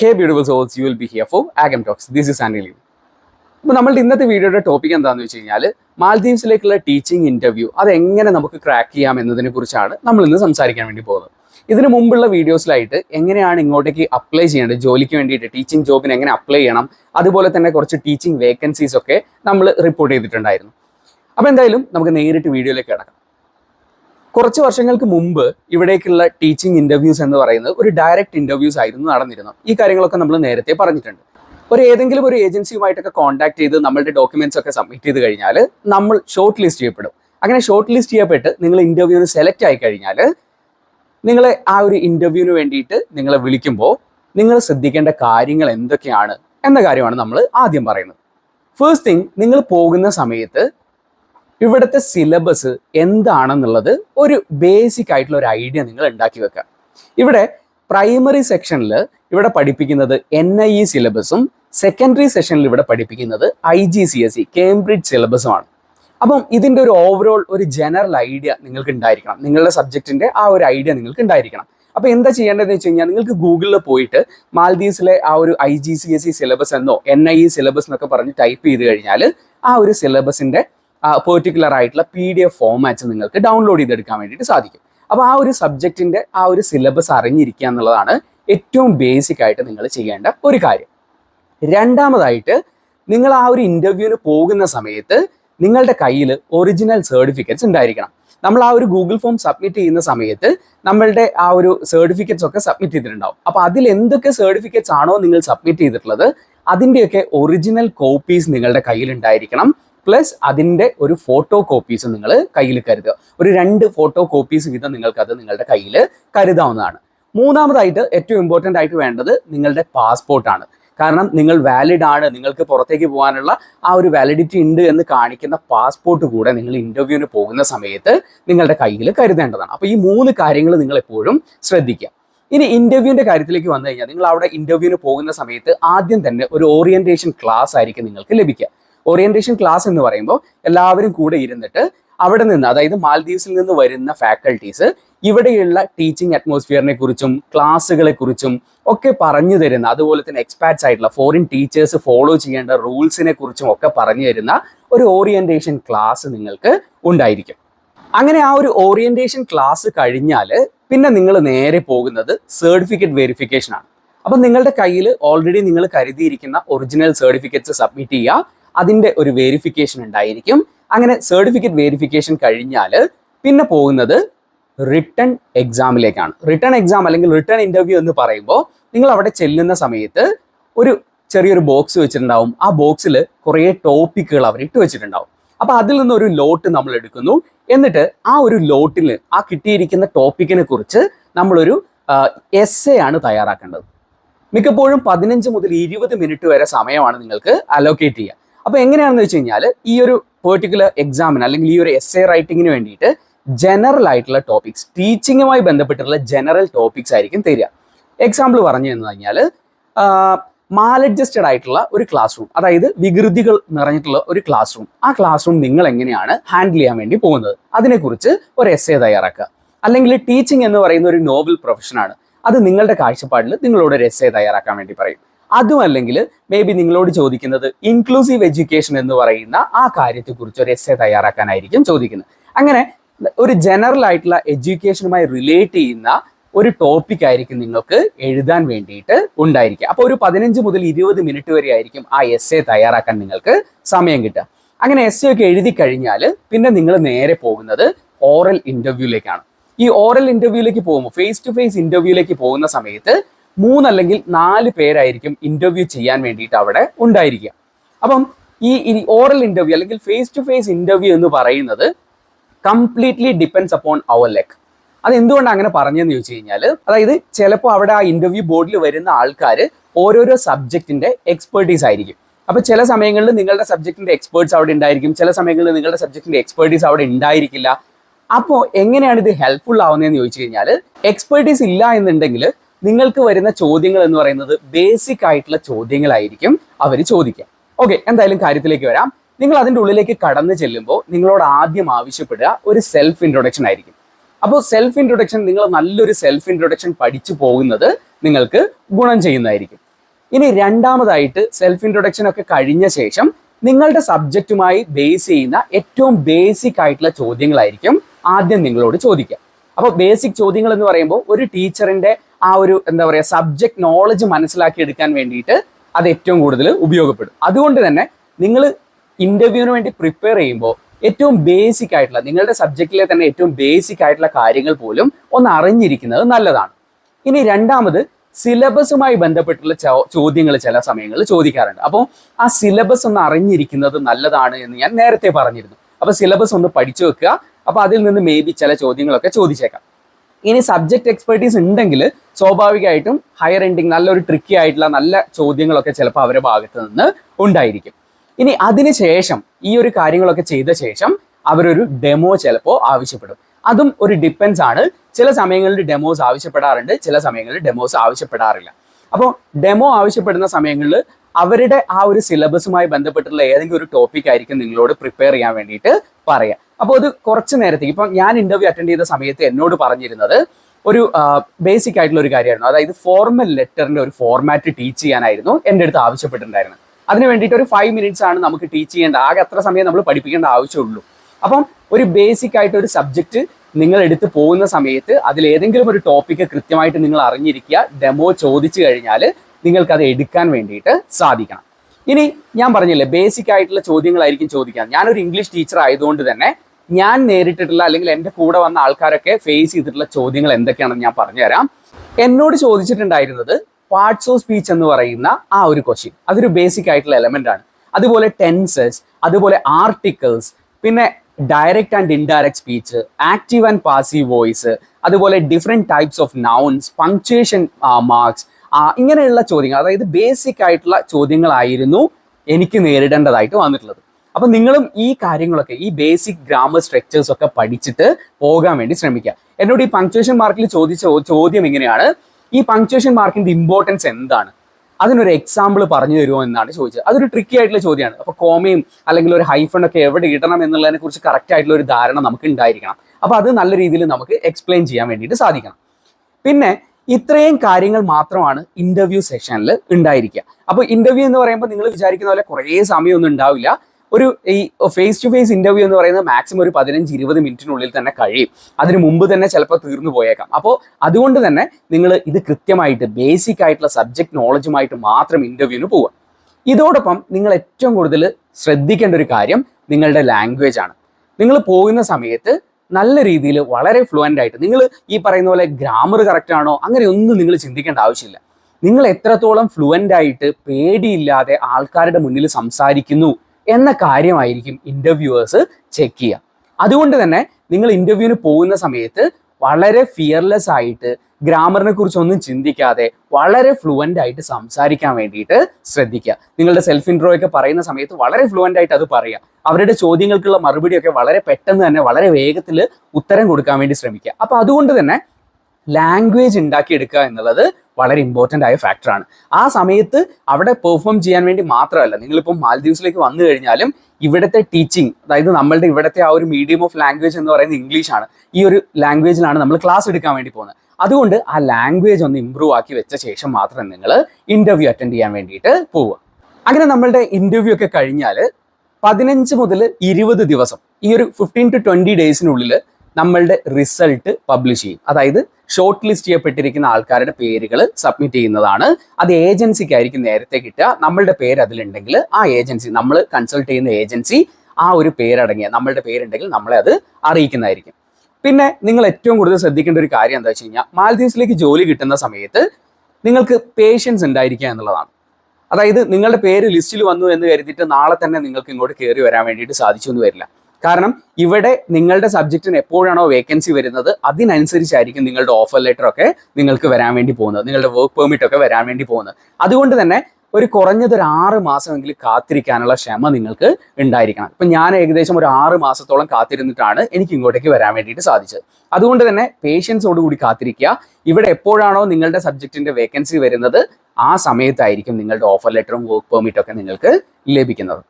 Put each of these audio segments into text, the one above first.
Hey beautiful souls you will be here for Aagam Talks this is Andy അപ്പോൾ നമ്മളുടെ ഇന്നത്തെ വീഡിയോയുടെ topic എന്താണെന്ന് വെച്ച് കഴിഞ്ഞാൽ മാൽദ്വീപ്സിലേക്കുള്ള ടീച്ചിങ് ഇന്റർവ്യൂ അത് എങ്ങനെ നമുക്ക് ക്രാക്ക് ചെയ്യാം എന്നതിനെ കുറിച്ചാണ് നമ്മൾ ഇന്ന് സംസാരിക്കാൻ വേണ്ടി പോകുന്നത്. ഇതിനു മുമ്പുള്ള വീഡിയോസിലായിട്ട് എങ്ങനെയാണ് ഇങ്ങോട്ടേക്ക് അപ്ലൈ ചെയ്യേണ്ടത് ജോലിക്ക് വേണ്ടിയിട്ട് ടീച്ചിങ് ജോബിന് എങ്ങനെ അപ്ലൈ ചെയ്യണം അതുപോലെ തന്നെ കുറച്ച് ടീച്ചിങ് വേക്കൻസീസ് ഒക്കെ നമ്മൾ റിപ്പോർട്ട് ചെയ്തിട്ടുണ്ടായിരുന്നു. അപ്പോൾ എന്തായാലും നമുക്ക് നേരിട്ട് വീഡിയോയിലേക്ക് കിടക്കാം. കുറച്ച് വർഷങ്ങൾക്ക് മുമ്പ് ഇവിടേക്കുള്ള ടീച്ചിങ് ഇന്റർവ്യൂസ് എന്ന് പറയുന്നത് ഒരു ഡയറക്റ്റ് ഇന്റർവ്യൂസ് ആയിരുന്നു നടന്നിരുന്നത്. ഈ കാര്യങ്ങളൊക്കെ നമ്മൾ നേരത്തെ പറഞ്ഞിട്ടുണ്ട്. ഒരു ഏതെങ്കിലും ഒരു ഏജൻസിയുമായിട്ടൊക്കെ കോൺടാക്ട് ചെയ്ത് നമ്മളുടെ ഡോക്യുമെന്റ്സ് ഒക്കെ സബ്മിറ്റ് ചെയ്ത് കഴിഞ്ഞാൽ നമ്മൾ ഷോർട്ട് ലിസ്റ്റ് ചെയ്യപ്പെടും. അങ്ങനെ ഷോർട്ട് ലിസ്റ്റ് ചെയ്യപ്പെട്ട് നിങ്ങൾ ഇന്റർവ്യൂവിന് സെലക്ട് ആയി കഴിഞ്ഞാൽ നിങ്ങളെ ആ ഒരു ഇന്റർവ്യൂവിന് വേണ്ടിയിട്ട് നിങ്ങളെ വിളിക്കുമ്പോൾ നിങ്ങൾ ശ്രദ്ധിക്കേണ്ട കാര്യങ്ങൾ എന്തൊക്കെയാണ് എന്ന കാര്യമാണ് നമ്മൾ ആദ്യം പറയുന്നത്. ഫേസ്റ്റ് തിങ് നിങ്ങൾ പോകുന്ന സമയത്ത് ഇവിടുത്തെ സിലബസ് എന്താണെന്നുള്ളത് ഒരു ബേസിക് ആയിട്ടുള്ള ഒരു ഐഡിയ നിങ്ങൾ ഉണ്ടാക്കി വെക്കുക. ഇവിടെ പ്രൈമറി സെക്ഷനിൽ ഇവിടെ പഠിപ്പിക്കുന്നത് എൻ ഐ ഇ സിലബസും സെക്കൻഡറി സെഷനിൽ ഇവിടെ പഠിപ്പിക്കുന്നത് I G C S C Cambridge സിലബസുമാണ് അപ്പം ഇതിന്റെ ഒരു ഓവറോൾ ഒരു ജനറൽ ഐഡിയ നിങ്ങൾക്ക് ഉണ്ടായിരിക്കണം. നിങ്ങളുടെ സബ്ജക്റ്റിന്റെ ആ ഒരു ഐഡിയ നിങ്ങൾക്ക് ഉണ്ടായിരിക്കണം. അപ്പോൾ എന്താ ചെയ്യേണ്ടതെന്ന് വെച്ച് കഴിഞ്ഞാൽ നിങ്ങൾക്ക് ഗൂഗിളിൽ പോയിട്ട് മാൽദീവ്സിലെ ആ ഒരു I G C S E syllabus എന്നോ എൻ ഐ ഇ സിലബസ് എന്നൊക്കെ പറഞ്ഞ് ടൈപ്പ് ചെയ്ത് കഴിഞ്ഞാൽ ആ ഒരു സിലബസിന്റെ പെർട്ടിക്കുലർ ആയിട്ടുള്ള പി ഡി എഫ് ഫോമാറ്റ്സ് നിങ്ങൾക്ക് ഡൗൺലോഡ് ചെയ്തെടുക്കാൻ വേണ്ടിയിട്ട് സാധിക്കും. അപ്പോൾ ആ ഒരു സബ്ജക്റ്റിന്റെ ആ ഒരു സിലബസ് അറിഞ്ഞിരിക്കുക എന്നുള്ളതാണ് ഏറ്റവും ബേസിക് ആയിട്ട് നിങ്ങൾ ചെയ്യേണ്ട ഒരു കാര്യം. രണ്ടാമതായിട്ട് നിങ്ങൾ ആ ഒരു ഇന്റർവ്യൂവിന് പോകുന്ന സമയത്ത് നിങ്ങളുടെ കയ്യിൽ ഒറിജിനൽ സർട്ടിഫിക്കറ്റ്സ് ഉണ്ടായിരിക്കണം. നമ്മൾ ആ ഒരു ഗൂഗിൾ ഫോം സബ്മിറ്റ് ചെയ്യുന്ന സമയത്ത് നമ്മളുടെ ആ ഒരു സർട്ടിഫിക്കറ്റ്സ് ഒക്കെ സബ്മിറ്റ് ചെയ്തിട്ടുണ്ടാവും. അപ്പോൾ അതിൽ എന്തൊക്കെ സർട്ടിഫിക്കറ്റ്സ് ആണോ നിങ്ങൾ സബ്മിറ്റ് ചെയ്തിട്ടുള്ളത് അതിന്റെയൊക്കെ ഒറിജിനൽ കോപ്പീസ് നിങ്ങളുടെ കയ്യിൽ ഉണ്ടായിരിക്കണം. പ്ലസ് അതിന്റെ ഒരു ഫോട്ടോ കോപ്പീസ് നിങ്ങൾ കയ്യിൽ കരുതുക. ഒരു രണ്ട് ഫോട്ടോ കോപ്പീസ് വീതം നിങ്ങൾക്ക് അത് നിങ്ങളുടെ കയ്യിൽ കരുതാവുന്നതാണ്. മൂന്നാമതായിട്ട് ഏറ്റവും ഇമ്പോർട്ടന്റ് ആയിട്ട് വേണ്ടത് നിങ്ങളുടെ പാസ്പോർട്ടാണ് കാരണം നിങ്ങൾ വാലിഡ് ആണ്. നിങ്ങൾക്ക് പുറത്തേക്ക് പോകാനുള്ള ആ ഒരു വാലിഡിറ്റി ഉണ്ട് എന്ന് കാണിക്കുന്ന പാസ്പോർട്ട് കൂടെ നിങ്ങൾ ഇന്റർവ്യൂവിന് പോകുന്ന സമയത്ത് നിങ്ങളുടെ കയ്യിൽ കരുതേണ്ടതാണ്. അപ്പോൾ ഈ മൂന്ന് കാര്യങ്ങൾ നിങ്ങൾ എപ്പോഴും ശ്രദ്ധിക്കുക. ഇനി ഇന്റർവ്യൂവിന്റെ കാര്യത്തിലേക്ക് വന്നു കഴിഞ്ഞാൽ നിങ്ങൾ അവിടെ ഇന്റർവ്യൂവിന് പോകുന്ന സമയത്ത് ആദ്യം തന്നെ ഒരു ഓറിയന്റേഷൻ ക്ലാസ് ആയിരിക്കും നിങ്ങൾക്ക് ലഭിക്കുക. ഓറിയന്റേഷൻ ക്ലാസ് എന്ന് പറയുമ്പോൾ എല്ലാവരും കൂടെ ഇരുന്നിട്ട് അവിടെ നിന്ന് അതായത് മാൽദീവ്സിൽ നിന്ന് വരുന്ന ഫാക്കൽറ്റീസ് ഇവിടെയുള്ള ടീച്ചിങ് അറ്റ്മോസ്ഫിയറിനെ കുറിച്ചും ക്ലാസ്സുകളെ കുറിച്ചും ഒക്കെ പറഞ്ഞു തരുന്ന അതുപോലെ തന്നെ എക്സ്പാറ്റ്സ് ആയിട്ടുള്ള ഫോറിൻ ടീച്ചേഴ്സ് ഫോളോ ചെയ്യേണ്ട റൂൾസിനെ കുറിച്ചും ഒക്കെ പറഞ്ഞു തരുന്ന ഒരു ഓറിയന്റേഷൻ ക്ലാസ് നിങ്ങൾക്ക് ഉണ്ടായിരിക്കും. അങ്ങനെ ആ ഒരു ഓറിയന്റേഷൻ ക്ലാസ് കഴിഞ്ഞാൽ പിന്നെ നിങ്ങൾ നേരെ പോകുന്നത് സർട്ടിഫിക്കറ്റ് വെരിഫിക്കേഷൻ ആണ്. അപ്പം നിങ്ങളുടെ കയ്യിൽ ഓൾറെഡി നിങ്ങൾ കരുതിയിരിക്കുന്ന ഒറിജിനൽ സർട്ടിഫിക്കറ്റ്സ് സബ്മിറ്റ് ചെയ്യുക. അതിന്റെ ഒരു വേരിഫിക്കേഷൻ ഉണ്ടായിരിക്കും. അങ്ങനെ സർട്ടിഫിക്കറ്റ് വേരിഫിക്കേഷൻ കഴിഞ്ഞാൽ പിന്നെ പോകുന്നത് റിട്ടേൺ എക്സാമിലേക്കാണ് റിട്ടേൺ എക്സാം അല്ലെങ്കിൽ റിട്ടേൺ ഇന്റർവ്യൂ എന്ന് പറയുമ്പോൾ നിങ്ങൾ അവിടെ ചെല്ലുന്ന സമയത്ത് ഒരു ചെറിയൊരു ബോക്സ് വെച്ചിട്ടുണ്ടാവും. ആ ബോക്സിൽ കുറേ ടോപ്പിക്കുകൾ അവർ ഇട്ട് വെച്ചിട്ടുണ്ടാവും. അപ്പൊ അതിൽ നിന്ന് ഒരു ലോട്ട് നമ്മൾ എടുക്കുന്നു. എന്നിട്ട് ആ ഒരു ലോട്ടിൽ ആ കിട്ടിയിരിക്കുന്ന ടോപ്പിക്കിനെ കുറിച്ച് നമ്മളൊരു എസ് എ ആണ് തയ്യാറാക്കേണ്ടത്. മിക്കപ്പോഴും പതിനഞ്ച് മുതൽ ഇരുപത് മിനിറ്റ് വരെ സമയമാണ് നിങ്ങൾക്ക് അലോക്കേറ്റ് ചെയ്യുക. അപ്പോൾ എങ്ങനെയാണെന്ന് വെച്ച് കഴിഞ്ഞാൽ ഈ ഒരു പെർട്ടിക്കുലർ എക്സാമിന് അല്ലെങ്കിൽ ഈ ഒരു എസ് എ റൈറ്റിങ്ങിന് വേണ്ടിയിട്ട് ജനറൽ ആയിട്ടുള്ള ടോപ്പിക്സ് ടീച്ചിങ്ങുമായി ബന്ധപ്പെട്ടിട്ടുള്ള ജനറൽ ടോപ്പിക്സ് ആയിരിക്കും തരിക. എക്സാമ്പിൾ പറഞ്ഞു തന്നു കഴിഞ്ഞാൽ മാലഡ്ജസ്റ്റഡ് ആയിട്ടുള്ള ഒരു ക്ലാസ് റൂം അതായത് വികൃതികൾ നിറഞ്ഞിട്ടുള്ള ഒരു ക്ലാസ് റൂം ആ ക്ലാസ് റൂം നിങ്ങൾ എങ്ങനെയാണ് ഹാൻഡിൽ ചെയ്യാൻ വേണ്ടി പോകുന്നത്? അതിനെക്കുറിച്ച് ഒരു എസ് എ തയ്യാറാക്കുക. അല്ലെങ്കിൽ ടീച്ചിങ് എന്ന് പറയുന്ന ഒരു നോബൽ പ്രൊഫഷനാണ് അത് നിങ്ങളുടെ കാഴ്ചപ്പാടിൽ നിങ്ങളോട് ഒരു എസ് എ തയ്യാറാക്കാൻ വേണ്ടി പറയും. അതും അല്ലെങ്കിൽ മേ ബി നിങ്ങളോട് ചോദിക്കുന്നത് ഇൻക്ലൂസീവ് എഡ്യൂക്കേഷൻ എന്ന് പറയുന്ന ആ കാര്യത്തെ കുറിച്ച് ഒരു എസ് എ തയ്യാറാക്കാനായിരിക്കും ചോദിക്കുന്നത്. അങ്ങനെ ഒരു ജനറൽ ആയിട്ടുള്ള എഡ്യൂക്കേഷനുമായി റിലേറ്റ് ചെയ്യുന്ന ഒരു ടോപ്പിക് ആയിരിക്കും നിങ്ങൾക്ക് എഴുതാൻ വേണ്ടിയിട്ട് ഉണ്ടായിരിക്കുക. അപ്പോൾ ഒരു പതിനഞ്ച് മുതൽ ഇരുപത് മിനിറ്റ് വരെ ആയിരിക്കും ആ എസ് എ തയ്യാറാക്കാൻ നിങ്ങൾക്ക് സമയം കിട്ടുക. അങ്ങനെ എസ് എ ഒക്കെ എഴുതി കഴിഞ്ഞാൽ പിന്നെ നിങ്ങൾ നേരെ പോകുന്നത് ഓറൽ ഇന്റർവ്യൂയിലേക്കാണ് ഈ ഓറൽ ഇന്റർവ്യൂയിലേക്ക് പോകുമ്പോൾ ഫേസ് ടു ഫേസ് ഇന്റർവ്യൂയിലേക്ക് പോകുന്ന സമയത്ത് മൂന്നല്ലെങ്കിൽ നാല് പേരായിരിക്കും ഇന്റർവ്യൂ ചെയ്യാൻ വേണ്ടിയിട്ട് അവിടെ ഉണ്ടായിരിക്കുക. അപ്പം ഈ ഓറൽ ഇന്റർവ്യൂ അല്ലെങ്കിൽ ഫേസ് ടു ഫേസ് ഇന്റർവ്യൂ എന്ന് പറയുന്നത് കംപ്ലീറ്റ്ലി ഡിപ്പെൻസ് അപ്പോൺ അവർ ലെക്ക് അത് എന്തുകൊണ്ട് അങ്ങനെ പറഞ്ഞതെന്ന് ചോദിച്ചു കഴിഞ്ഞാൽ അതായത് ചിലപ്പോൾ അവിടെ ആ ഇന്റർവ്യൂ ബോർഡിൽ വരുന്ന ആൾക്കാർ ഓരോരോ സബ്ജക്റ്റിന്റെ എക്സ്പേർട്ടീസ് ആയിരിക്കും. അപ്പൊ ചില സമയങ്ങളിൽ നിങ്ങളുടെ സബ്ജക്റ്റിന്റെ എക്സ്പേർട്സ് അവിടെ ഉണ്ടായിരിക്കും ചില സമയങ്ങളിൽ നിങ്ങളുടെ സബ്ജക്റ്റിന്റെ എക്സ്പേർട്ടീസ് അവിടെ ഉണ്ടായിരിക്കില്ല. അപ്പോൾ എങ്ങനെയാണ് ഇത് ഹെൽപ്ഫുൾ ആവുന്നതെന്ന് ചോദിച്ചു കഴിഞ്ഞാൽ എക്സ്പേർട്ടീസ് ഇല്ല എന്നുണ്ടെങ്കിൽ നിങ്ങൾക്ക് വരുന്ന ചോദ്യങ്ങൾ എന്ന് പറയുന്നത് ബേസിക് ആയിട്ടുള്ള ചോദ്യങ്ങളായിരിക്കും അവർ ചോദിക്കുക. ഓക്കെ എന്തായാലും കാര്യത്തിലേക്ക് വരാം. നിങ്ങൾ അതിന്റെ ഉള്ളിലേക്ക് കടന്നു ചെല്ലുമ്പോൾ നിങ്ങളോട് ആദ്യം ആവശ്യപ്പെടുക ഒരു സെൽഫ് ഇൻട്രൊഡക്ഷൻ ആയിരിക്കും. അപ്പോൾ സെൽഫ് ഇൻട്രൊഡക്ഷൻ നിങ്ങൾ നല്ലൊരു സെൽഫ് ഇൻട്രൊഡക്ഷൻ പഠിച്ചു പോകുന്നത് നിങ്ങൾക്ക് ഗുണം ചെയ്യുന്നതായിരിക്കും. ഇനി രണ്ടാമതായിട്ട് സെൽഫ് ഇൻട്രൊഡക്ഷൻ ഒക്കെ കഴിഞ്ഞ ശേഷം നിങ്ങളുടെ സബ്ജക്റ്റുമായി ബേസ് ചെയ്യുന്ന ഏറ്റവും ബേസിക് ആയിട്ടുള്ള ചോദ്യങ്ങളായിരിക്കും ആദ്യം നിങ്ങളോട് ചോദിക്കുക. അപ്പോൾ ബേസിക് ചോദ്യങ്ങൾ എന്ന് പറയുമ്പോൾ ഒരു ടീച്ചറിന്റെ ആ ഒരു എന്താ പറയുക സബ്ജക്ട് നോളജ് മനസ്സിലാക്കി എടുക്കാൻ വേണ്ടിയിട്ട് അത് ഏറ്റവും കൂടുതൽ ഉപയോഗപ്പെടും. അതുകൊണ്ട് തന്നെ നിങ്ങൾ ഇന്റർവ്യൂവിന് വേണ്ടി പ്രിപ്പയർ ചെയ്യുമ്പോൾ ഏറ്റവും ബേസിക് ആയിട്ടുള്ള നിങ്ങളുടെ സബ്ജക്റ്റിലെ തന്നെ ഏറ്റവും ബേസിക് ആയിട്ടുള്ള കാര്യങ്ങൾ പോലും ഒന്ന് അറിഞ്ഞിരിക്കുന്നത് നല്ലതാണ്. ഇനി രണ്ടാമത് സിലബസുമായി ബന്ധപ്പെട്ടുള്ള ചോദ്യങ്ങൾ ചില സമയങ്ങളിൽ ചോദിക്കാറുണ്ട്. അപ്പോൾ ആ സിലബസ് ഒന്ന് അറിഞ്ഞിരിക്കുന്നത് നല്ലതാണ് എന്ന് ഞാൻ നേരത്തെ പറഞ്ഞിരുന്നു. അപ്പോൾ സിലബസ് ഒന്ന് പഠിച്ചു വെക്കുക. അപ്പോൾ അതിൽ നിന്ന് മേ ബി ചില ചോദ്യങ്ങളൊക്കെ ചോദിച്ചേക്കാം. ഇനി സബ്ജക്ട് എക്സ്പെർട്ടീസ് ഉണ്ടെങ്കിൽ സ്വാഭാവികമായിട്ടും ഹയർ എൻഡിങ് നല്ലൊരു ട്രിക്കി ആയിട്ടുള്ള നല്ല ചോദ്യങ്ങളൊക്കെ ചിലപ്പോൾ അവരുടെ ഭാഗത്ത് നിന്ന് ഉണ്ടായിരിക്കും. ഇനി അതിനുശേഷം ഈ ഒരു കാര്യങ്ങളൊക്കെ ചെയ്ത ശേഷം അവരൊരു ഡെമോ ചിലപ്പോൾ ആവശ്യപ്പെടും. അതും ഒരു ഡിപ്പെൻസ് ആണ്. ചില സമയങ്ങളിൽ ഡെമോസ് ആവശ്യപ്പെടാറുണ്ട് ചില സമയങ്ങളിൽ ഡെമോസ് ആവശ്യപ്പെടാറില്ല. അപ്പോൾ ഡെമോ ആവശ്യപ്പെടുന്ന സമയങ്ങളിൽ അവരുടെ ആ ഒരു സിലബസുമായി ബന്ധപ്പെട്ടുള്ള ഏതെങ്കിലും ഒരു ടോപ്പിക് ആയിരിക്കും നിങ്ങളോട് പ്രിപ്പയർ ചെയ്യാൻ വേണ്ടിയിട്ട് പറയാം. അപ്പോൾ അത് കുറച്ച് നേരത്തേക്ക് ഇപ്പം ഞാൻ ഇന്റർവ്യൂ അറ്റൻഡ് ചെയ്ത സമയത്ത് എന്നോട് പറഞ്ഞിരുന്നത് ഒരു ബേസിക് ആയിട്ടുള്ള ഒരു കാര്യമായിരുന്നു. അതായത് ഫോർമൽ ലെറ്ററിന്റെ ഒരു ഫോർമാറ്റ് ടീച്ച് ചെയ്യാനായിരുന്നു എന്റെ അടുത്ത് ആവശ്യപ്പെട്ടിട്ടുണ്ടായിരുന്നത്. അതിന് വേണ്ടിയിട്ട് ഒരു ഫൈവ് മിനിറ്റ്സ് ആണ് നമുക്ക് ടീച്ച് ചെയ്യേണ്ട ആകെ അത്ര സമയം നമ്മൾ പഠിപ്പിക്കേണ്ട ആവശ്യമുള്ളൂ. അപ്പം ഒരു ബേസിക് ആയിട്ട് ഒരു സബ്ജക്റ്റ് നിങ്ങൾ എടുത്ത് പോകുന്ന സമയത്ത് അതിൽ ഏതെങ്കിലും ഒരു ടോപ്പിക്ക് കൃത്യമായിട്ട് നിങ്ങൾ അറിഞ്ഞിരിക്കുക ഡെമോ ചോദിച്ചു കഴിഞ്ഞാൽ നിങ്ങൾക്ക് അത് എടുക്കാൻ വേണ്ടിയിട്ട് സാധിക്കണം. ഇനി ഞാൻ പറഞ്ഞില്ലേ ബേസിക് ആയിട്ടുള്ള ചോദ്യങ്ങളായിരിക്കും ചോദിക്കാൻ. ഞാനൊരു ഇംഗ്ലീഷ് ടീച്ചർ ആയതുകൊണ്ട് തന്നെ ഞാൻ നേരിട്ടിട്ടുള്ള അല്ലെങ്കിൽ എന്റെ കൂടെ വന്ന ആൾക്കാരൊക്കെ ഫേസ് ചെയ്തിട്ടുള്ള ചോദ്യങ്ങൾ എന്തൊക്കെയാണെന്ന് ഞാൻ പറഞ്ഞുതരാം. എന്നോട് ചോദിച്ചിട്ടുണ്ടായിരുന്നത് പാർട്സ് ഓഫ് സ്പീച്ച് എന്ന് പറയുന്ന ആ ഒരു ക്വസ്റ്റ്യൻ അതൊരു ബേസിക് ആയിട്ടുള്ള എലമെന്റ് ആണ്. അതുപോലെ ടെൻസസ് അതുപോലെ ആർട്ടിക്കിൾസ് പിന്നെ direct and indirect speech active and passive voice അതുപോലെ different types of nouns punctuation marks ഇങ്ങനെയുള്ള ചോദ്യങ്ങൾ അതായത് ബേസിക് ആയിട്ടുള്ള ചോദ്യങ്ങളായിരുന്നു എനിക്ക് നേരിടേണ്ടതായിട്ട് വന്നിട്ടുള്ളത്. അപ്പം നിങ്ങളും ഈ കാര്യങ്ങളൊക്കെ ഈ ബേസിക് ഗ്രാമർ സ്ട്രക്ചേഴ്സ് ഒക്കെ പഠിച്ചിട്ട് പോകാൻ വേണ്ടി ശ്രമിക്കുക. എന്നോട് ഈ പങ്ക്ച്വേഷൻ മാർക്കിൽ ചോദിച്ച ചോദ്യം എങ്ങനെയാണ്? ഈ പങ്ക്ച്വേഷൻ മാർക്കിന്റെ ഇമ്പോർട്ടൻസ് എന്താണ്? അതിനൊരു എക്സാമ്പിൾ പറഞ്ഞു തരുമോ എന്നാണ് ചോദിച്ചത്. അതൊരു ട്രിക്കി ആയിട്ടുള്ള ചോദ്യമാണ്. അപ്പൊ കോമയും അല്ലെങ്കിൽ ഒരു ഹൈഫൺ ഒക്കെ എവിടെ ഇടണം എന്നുള്ളതിനെ കുറിച്ച് കറക്റ്റ് ആയിട്ടുള്ള ഒരു ധാരണ നമുക്ക് ഉണ്ടായിരിക്കണം. അപ്പൊ അത് നല്ല രീതിയിൽ നമുക്ക് എക്സ്പ്ലെയിൻ ചെയ്യാൻ വേണ്ടിയിട്ട് സാധിക്കണം. പിന്നെ ഇത്രയും കാര്യങ്ങൾ മാത്രമാണ് ഇന്റർവ്യൂ സെഷനിൽ ഉണ്ടായിരിക്കുക. അപ്പോൾ ഇന്റർവ്യൂ എന്ന് പറയുമ്പോൾ നിങ്ങൾ വിചാരിക്കുന്ന പോലെ കുറേ സമയമൊന്നും ഉണ്ടാവില്ല. ഒരു ഈ ഫേസ് ടു ഫേസ് ഇന്റർവ്യൂ എന്ന് പറയുന്നത് മാക്സിമം ഒരു പതിനഞ്ച് ഇരുപത് മിനിറ്റിനുള്ളിൽ തന്നെ കഴിയും. അതിന് മുമ്പ് തന്നെ ചിലപ്പോൾ തീർന്നു പോയേക്കാം. അപ്പോൾ അതുകൊണ്ട് തന്നെ നിങ്ങൾ ഇത് കൃത്യമായിട്ട് ബേസിക് ആയിട്ടുള്ള സബ്ജക്ട് നോളജുമായിട്ട് മാത്രം ഇന്റർവ്യൂവിന് പോവുക. ഇതോടൊപ്പം നിങ്ങൾ ഏറ്റവും കൂടുതൽ ശ്രദ്ധിക്കേണ്ട ഒരു കാര്യം നിങ്ങളുടെ ലാംഗ്വേജ് ആണ്. നിങ്ങൾ പോകുന്ന സമയത്ത് നല്ല രീതിയിൽ വളരെ ഫ്ലുവന്റ് ആയിട്ട് നിങ്ങൾ ഈ പറയുന്ന പോലെ ഗ്രാമർ കറക്റ്റ് ആണോ അങ്ങനെയൊന്നും നിങ്ങൾ ചിന്തിക്കേണ്ട ആവശ്യമില്ല. നിങ്ങൾ എത്രത്തോളം ഫ്ലുവന്റ് ആയിട്ട് പേടിയില്ലാതെ ആൾക്കാരുടെ മുന്നിൽ സംസാരിക്കുന്നു എന്ന കാര്യമായിരിക്കും ഇന്റർവ്യൂവേഴ്സ് ചെക്ക് ചെയ്യുക. അതുകൊണ്ട് തന്നെ നിങ്ങൾ ഇന്റർവ്യൂവിന് പോകുന്ന സമയത്ത് വളരെ ഫിയർലെസ് ആയിട്ട് ഗ്രാമറിനെ കുറിച്ചൊന്നും ചിന്തിക്കാതെ വളരെ ഫ്ലുവന്റ് ആയിട്ട് സംസാരിക്കാൻ വേണ്ടിയിട്ട് ശ്രദ്ധിക്കുക. നിങ്ങളുടെ സെൽഫ് ഇൻട്രോ ഒക്കെ പറയുന്ന സമയത്ത് വളരെ ഫ്ലുവന്റ് ആയിട്ട് അത് പറയുക. അവരുടെ ചോദ്യങ്ങൾക്കുള്ള മറുപടിയൊക്കെ വളരെ പെട്ടെന്ന് തന്നെ വളരെ വേഗത്തിൽ ഉത്തരം കൊടുക്കാൻ വേണ്ടി ശ്രമിക്കുക. അപ്പോൾ അതുകൊണ്ട് തന്നെ ലാംഗ്വേജ് ഉണ്ടാക്കിയെടുക്കുക എന്നുള്ളത് വളരെ ഇമ്പോർട്ടന്റ് ആയ ഫാക്ടറാണ് ആ സമയത്ത് അവിടെ പെർഫോം ചെയ്യാൻ വേണ്ടി മാത്രമല്ല നിങ്ങളിപ്പം മാൽദീവ്സിലേക്ക് വന്നു കഴിഞ്ഞാലും ഇവിടുത്തെ ടീച്ചിങ് അതായത് നമ്മളുടെ ഇവിടുത്തെ ആ ഒരു മീഡിയം ഓഫ് ലാംഗ്വേജ് എന്ന് പറയുന്നത് ഇംഗ്ലീഷാണ് ഈ ഒരു ലാംഗ്വേജിലാണ് നമ്മൾ ക്ലാസ് എടുക്കാൻ വേണ്ടി പോകുന്നത്. അതുകൊണ്ട് ആ ലാംഗ്വേജ് ഒന്ന് ഇമ്പ്രൂവ് ആക്കി വെച്ച ശേഷം മാത്രം നിങ്ങൾ ഇന്റർവ്യൂ അറ്റൻഡ് ചെയ്യാൻ വേണ്ടിയിട്ട് പോവുക. അങ്ങനെ നമ്മളുടെ ഇന്റർവ്യൂ ഒക്കെ കഴിഞ്ഞാൽ പതിനഞ്ച് മുതൽ ഇരുപത് ദിവസം ഈ ഒരു ഫിഫ്റ്റീൻ ടു ട്വന്റി ഡേയ്സിനുള്ളിൽ നമ്മളുടെ റിസൾട്ട് പബ്ലിഷ് ചെയ്യും. അതായത് ഷോർട്ട് ലിസ്റ്റ് ചെയ്യപ്പെട്ടിരിക്കുന്ന ആൾക്കാരുടെ പേരുകൾ സബ്മിറ്റ് ചെയ്യുന്നതാണ്. അത് ഏജൻസിക്കായിരിക്കും നേരത്തെ കിട്ടുക. നമ്മളുടെ പേര് അതിലുണ്ടെങ്കിൽ ആ ഏജൻസി നമ്മൾ കൺസൾട്ട് ചെയ്യുന്ന ഏജൻസി ആ ഒരു പേരടങ്ങിയ നമ്മളുടെ പേരുണ്ടെങ്കിൽ നമ്മളെ അത് അറിയിക്കുന്നതായിരിക്കും. പിന്നെ നിങ്ങൾ ഏറ്റവും കൂടുതൽ ശ്രദ്ധിക്കേണ്ട ഒരു കാര്യം എന്താ വെച്ച് കഴിഞ്ഞാൽ മാലദ്വീപ്സിലേക്ക് ജോലി കിട്ടുന്ന സമയത്ത് നിങ്ങൾക്ക് പേഷ്യൻസ് ഉണ്ടായിരിക്കുക എന്നുള്ളതാണ്. അതായത് നിങ്ങളുടെ പേര് ലിസ്റ്റിൽ വന്നു എന്ന് കരുതിയിട്ട് നാളെ തന്നെ നിങ്ങൾക്ക് ഇങ്ങോട്ട് കയറി വരാൻ വേണ്ടിയിട്ട് സാധിച്ചു എന്ന് വരില്ല. കാരണം ഇവിടെ നിങ്ങളുടെ സബ്ജക്റ്റിന് എപ്പോഴാണോ വേക്കൻസി വരുന്നത് അതിനനുസരിച്ചായിരിക്കും നിങ്ങളുടെ ഓഫർ ലെറ്റർ ഒക്കെ നിങ്ങൾക്ക് വരാൻ വേണ്ടി പോകുന്നത് നിങ്ങളുടെ വർക്ക് പെർമിറ്റ് ഒക്കെ വരാൻ വേണ്ടി പോകുന്നത്. അതുകൊണ്ട് തന്നെ ഒരു കുറഞ്ഞത് ഒരു ആറ് മാസമെങ്കിലും കാത്തിരിക്കാനുള്ള ക്ഷമ നിങ്ങൾക്ക് ഉണ്ടായിരിക്കണം. ഇപ്പം ഞാൻ ഏകദേശം ഒരു ആറ് മാസത്തോളം കാത്തിരുന്നിട്ടാണ് എനിക്ക് ഇങ്ങോട്ടേക്ക് വരാൻ വേണ്ടിയിട്ട് സാധിച്ചത്. അതുകൊണ്ട് തന്നെ പേഷ്യൻസോട് കൂടി കാത്തിരിക്കുക. ഇവിടെ എപ്പോഴാണോ നിങ്ങളുടെ സബ്ജക്റ്റിന്റെ വേക്കൻസി വരുന്നത് ആ സമയത്തായിരിക്കും നിങ്ങളുടെ ഓഫർ ലെറ്ററും വർക്ക് പെർമിറ്റും ഒക്കെ നിങ്ങൾക്ക് ലഭിക്കുന്നത്.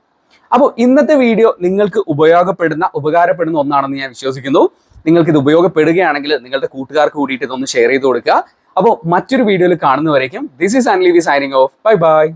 അപ്പോൾ ഇന്നത്തെ വീഡിയോ നിങ്ങൾക്ക് ഉപയോഗപ്പെടുന്ന ഉപകാരപ്പെടുന്ന ഒന്നാണെന്ന് ഞാൻ വിശ്വസിക്കുന്നു. നിങ്ങൾക്ക് ഇത് ഉപയോഗപ്പെടുകയാണെങ്കിൽ നിങ്ങളുടെ കൂട്ടുകാർക്ക് കൂടിയിട്ട് ഇതൊന്ന് ഷെയർ ചെയ്ത് കൊടുക്കുക. അപ്പോൾ മറ്റൊരു വീഡിയോയിൽ കാണുന്നവരേക്കും this is and Livi signing off bye bye